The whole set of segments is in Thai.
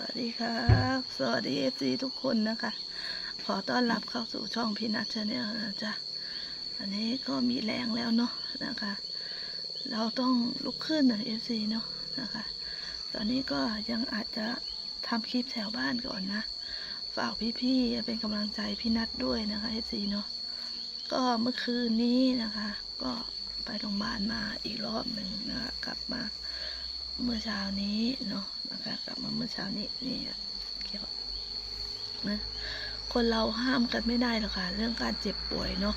วัสดีครับ สวัสดีเอฟซีทุกคนนะคะ ขอต้อนรับเข้าสู่ช่องพีนัทชาแนลนะจ๊ะอันนี้ก็มีแรงแล้วเนาะนะคะ เราต้องลุกขึ้นนะเอฟซีเนาะนะคะ ตอนนี้ก็ยังอาจจะทำคลิปแถวบ้านก่อนนะฝากพี่ๆเป็นกำลังใจพี่นัทด้วยนะคะเอฟซีเนาะก็เมื่อคืนนี้นะคะ ก็ไปโรงพยาบาลมาอีกรอบหนึ่งนะคะกลับมาเมื่อเช้านี้เนาะ นะคะกลับมาเมื่อเช้านี้นี่เกี่ยวนะคนเราห้ามกันไม่ได้หรอกค่ะ เรื่องการเจ็บป่วยเนาะ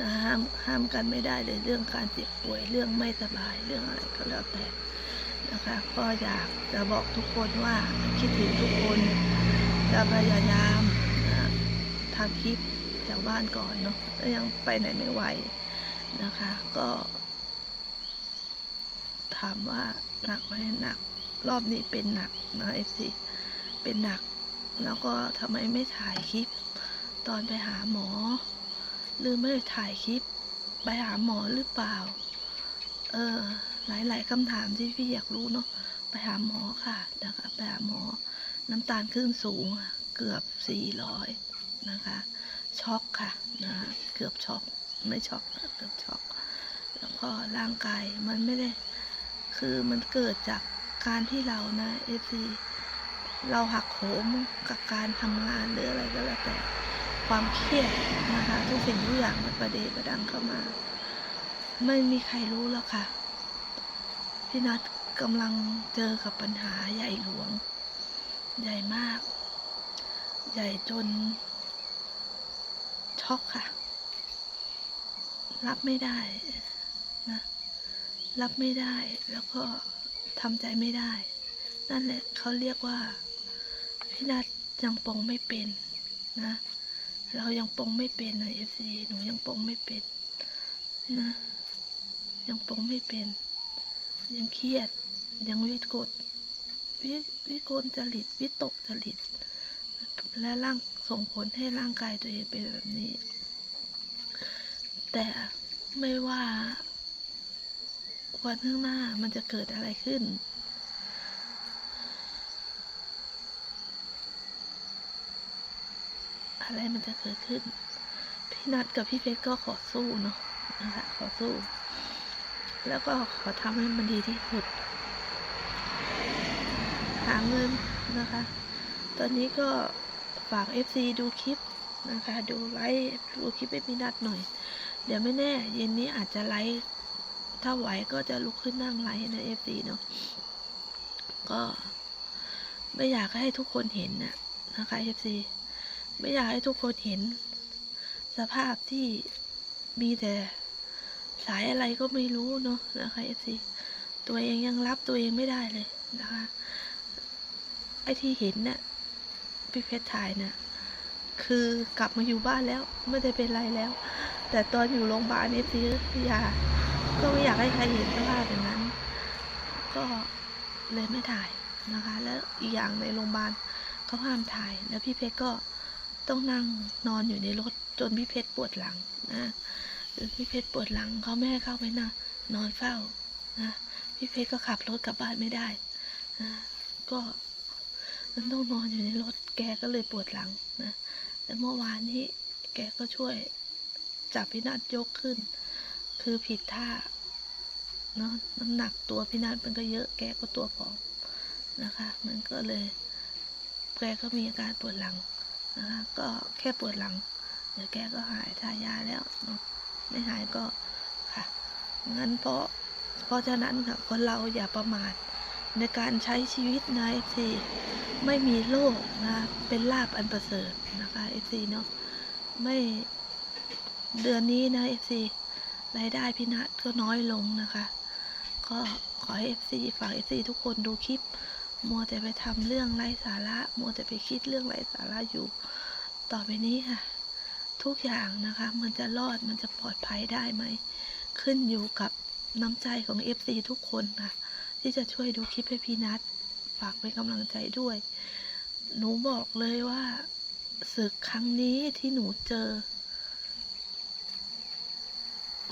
นะห้ามห้ามกันไม่ได้เลยเรื่องการเจ็บป่วยเรื่องไม่สบายเรื่องอะไรก็แล้วแต่นะคะก็อยากจะบอกทุกคนว่าคิดถึงทุกคนจะพยายามนะทำคลิปแถวบ้านก่อนเนาะแล้วยังไปไหนไม่ไหวนะคะ ก็ถามว่าหนักไหมหนัก รอบนี้เป็นหนักนะเอฟซีเป็นหนัก แล้วก็ทำไมไม่ถ่ายคลิป ตอนไปหาหมอ หรือไม่ได้ถ่ายคลิป ไปหาหมอหรือเปล่า เออ หลาย ๆคำถามที่พี่อยากรู้เนาะไปหาหมอค่ะนะคะไปหาหมอ น้ำตาลขึ้นสูงเกือบ 400 นะคะ ช็อกค่ะนะเกือบช็อกไม่ช็อกเกือบช็อก แล้วก็ร่างกายมันไม่ได้ คือมันเกิดจาก การที่เรานะเอซีเราหักโหมกับการทำงานหรืออะไรก็แล้วแต่ความเครียดนะคะทุกสิ่งทุกอย่างมันประเดประดังเข้ามา ไม่มีใครรู้แล้วค่ะพี่นัทกำลังเจอกับปัญหาใหญ่หลวง ใหญ่มาก ใหญ่จน ช็อกค่ะ รับไม่ได้นะรับไม่ได้แล้วก็ ทำใจไม่ได้ นั่นแหละเขาเรียกว่าพี่นัทยังปรงไม่เป็นนะ เรายังปรงไม่เป็นนะเอฟซีหนูยังปรงไม่เป็นนะ ยังปรงไม่เป็น ยังเครียด ยังวิกดวิวิกลจริตวิตกจริต และร่างส่งผลให้ร่างกายตัวเองเป็นแบบนี้ แต่ไม่ว่า วันข้างหน้ามันจะเกิดอะไรขึ้น อะไรมันจะเกิดขึ้น พี่นัดกับพี่เพชรก็ขอสู้เนาะนะคะขอสู้ แล้วก็ขอทำให้มันดีที่สุด หาเงินนะคะ ตอนนี้ก็ฝาก FC ดูคลิปนะคะ ดูไลฟ์ดูคลิปให้พี่นัดหน่อย เดี๋ยวไม่แน่ เย็นนี้อาจจะไลฟ์ ถ้าไหวก็จะลุกขึ้นนั่งไลฟ์ในเอฟซีเนาะก็ไม่อยากให้ทุกคนเห็นนะนะคะเอฟซีไม่อยากให้ทุกคนเห็น สภาพที่มีแต่สายอะไรก็ไม่รู้เนาะนะคะเอฟซีตัวเองยังรับตัวเองไม่ได้เลยนะคะไอที่เห็นน่ะพี่เพชรถ่ายน่ะคือกลับมาอยู่บ้านแล้ว ไม่ได้เป็นไรแล้ว แต่ตอนอยู่โรงพยาบาลเอฟซียา ก็ไม่อยากให้ใครเห็นสภาพอย่างนั้น ก็เลยไม่ถ่ายนะคะ แล้วอีกอย่างในโรงพยาบาลเขาห้ามถ่าย แล้วพี่เพชรก็ต้องนั่งนอนอยู่ในรถจนพี่เพชรปวดหลังนะจนพี่เพชรปวดหลังเขาไม่ให้เข้าไปนะนอนเฝ้านะพี่เพชรก็ขับรถกลับบ้านไม่ได้นะก็มันต้องนอนอยู่ในรถแกก็เลยปวดหลังนะแล้วเมื่อวานนี้แกก็ช่วยจับพี่นัดยกขึ้น คือผิดท่าเนาะน้ำหนักตัวพี่นัทมันก็เยอะแกก็ตัวผอมนะคะ มันก็เลยแกก็มีอาการปวดหลังนะคะก็แค่ปวดหลัง เดี๋ยวแกก็หายทายาแล้วเนาะไม่หายก็ค่ะงั้นเพราะเพราะฉะนั้นค่ะคนเราอย่าประมาทในการใช้ชีวิตนะเอฟซีไม่มีโรคนะเป็นลาบอันประเสริฐนะคะเอฟซีเนาะไม่เดือนนี้นะเอฟซี รายได้พี่นัทก็น้อยลงนะคะ ก็ขอให้ FC ฝาก FC ทุกคนดูคลิป มัวแต่ไปทำเรื่องไร้สาระ มัวแต่ไปคิดเรื่องไร้สาระอยู่ ต่อไปนี้ค่ะ ทุกอย่างนะคะ มันจะรอดมันจะปลอดภัยได้ไหม ขึ้นอยู่กับน้ำใจของ FC ทุกคนค่ะ ที่จะช่วยดูคลิปให้พี่นัทฝากเป็นกำลังใจด้วย หนูบอกเลยว่าศึกครั้งนี้ที่หนูเจอ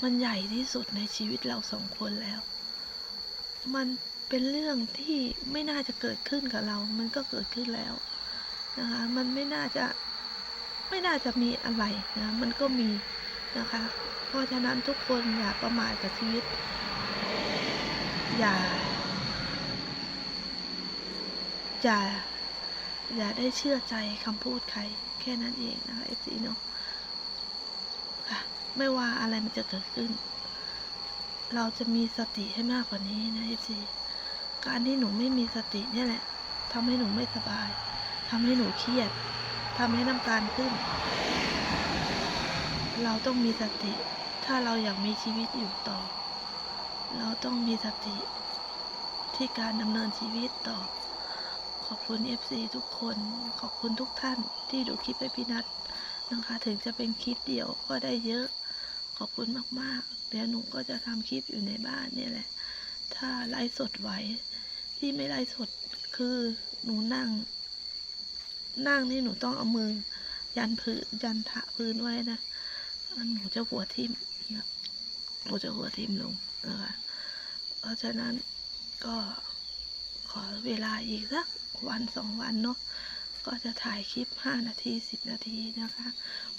มันใหญ่ที่สุดในชีวิตเราสองคนแล้ว มันเป็นเรื่องที่ไม่น่าจะเกิดขึ้นกับเรา มันก็เกิดขึ้นแล้วนะคะ มันไม่น่าจะไม่น่าจะมีอะไรนะ มันก็มีนะคะ เพราะฉะนั้นทุกคนอย่าประมาทกับชีวิต อย่า อย่า อย่าได้เชื่อใจคำพูดใคร แค่นั้นเองนะคะเอซีเนาะ ไม่ว่าอะไรมันจะเกิดขึ้น เราจะมีสติให้มากกว่านี้นะเอฟซีการที่หนูไม่มีสติเนี่ยแหละทำให้หนูไม่สบายทำให้หนูเครียดทำให้น้ำตาลขึ้น เราต้องมีสติ ถ้าเราอยากมีชีวิตอยู่ต่อ เราต้องมีสติ ที่การดำเนินชีวิตต่อ ขอบคุณ FC ทุกคน ขอบคุณทุกท่านที่ดูคลิปให้พี่นัทนะคะ ถึงจะเป็นคลิปเดียวก็ได้เยอะ ขอบคุณมากๆ เดี๋ยวหนูก็จะทำคลิปอยู่ในบ้านเนี่ยแหละ ถ้าไลฟ์สดไหว ที่ไม่ไลฟ์สดคือหนูนั่ง นั่งนี่หนูต้องเอามือ ยันพื้นยันถะพื้นไว้นะ หนูจะหัวทิ่มหนูจะหัวทิ่มลงนะคะเพราะฉะนั้นก็ขอเวลาอีกสักวันสองวันเนาะก็จะถ่ายคลิปห้านาทีสิบนาทีนะคะ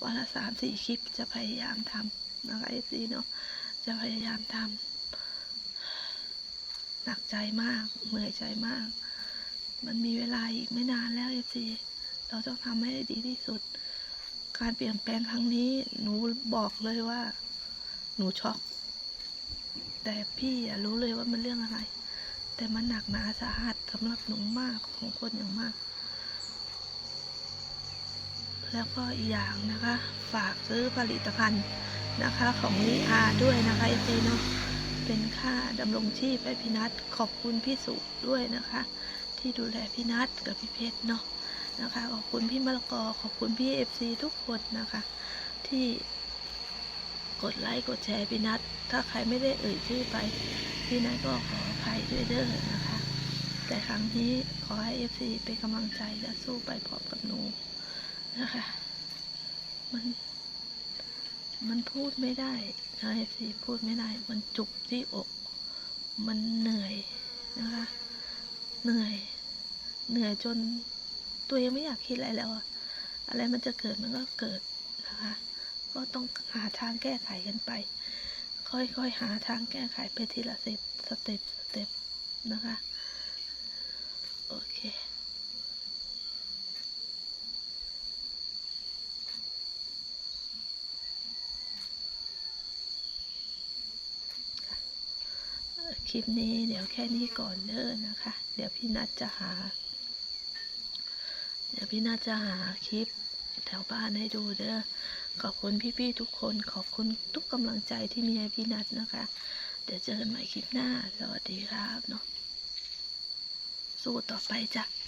วันละสามสี่คลิปจะพยายามทำ นะคะเอซีเนาะจะพยายามทำหนักใจมากเหนื่อยใจมาก มันมีเวลาอีกไม่นานแล้วเอซีเราต้องทำให้ดีที่สุด การเปลี่ยนแปลงครั้งนี้ หนูบอกเลยว่า หนูช็อก แต่พี่อรู้เลยว่ามันเรื่องอะไร แต่มันหนักหนาสาหัสสำหรับหนูมากของคนอย่างมาก แล้วก็อีกอย่างนะคะ ฝากซื้อผลิตภัณฑ์ นะคะของลีอาด้วยนะคะไอซีเนาะเป็นค่าดำรงชีพให้พี่นัทขอบคุณพี่สุด้วยนะคะ ที่ดูแลพี่นัทกับพี่เพชรเนาะนะคะ ขอบคุณพี่มะละกอขอบคุณพี่เอฟซีทุกคนนะคะ ที่กดไลค์กดแชร์พี่นัทถ้าใครไม่ได้เอ่ยชื่อไป พี่นัทก็ขออภัยด้วยเด้อนะคะ แต่ครั้งนี้ขอให้เอฟซีเป็นกำลังใจและสู้ไปพร้อมกับหนูนะคะ มัน มันพูดไม่ได้นะเอฟซีพูดไม่ได้ มันจุกที่อก มันเหนื่อยนะคะ เหนื่อย เหนื่อยจนตัวยังไม่อยากคิดอะไรแล้วอะอะไรมันจะเกิดมันก็เกิดนะคะ ก็ต้องหาทางแก้ไขกันไป ค่อยๆหาทางแก้ไขไปทีละสเต็ปสเต็ปสเต็ปนะคะ โอเค ลิปนี้เดี๋ยวแค่นี้ก่อนเด้อนะคะ เดี๋ยวพี่นัดจะหา เดี๋ยวพี่นัดจะหาคลิปแถวบ้านให้ดูเด้อขอบคุณพี่ๆทุกคนขอบคุณทุกกำลังใจที่มีให้พี่นัดนะคะ เดี๋ยวเจอกันใหม่คลิปหน้า สวัสดีครับเนาะสู้ต่อไปจ้ะ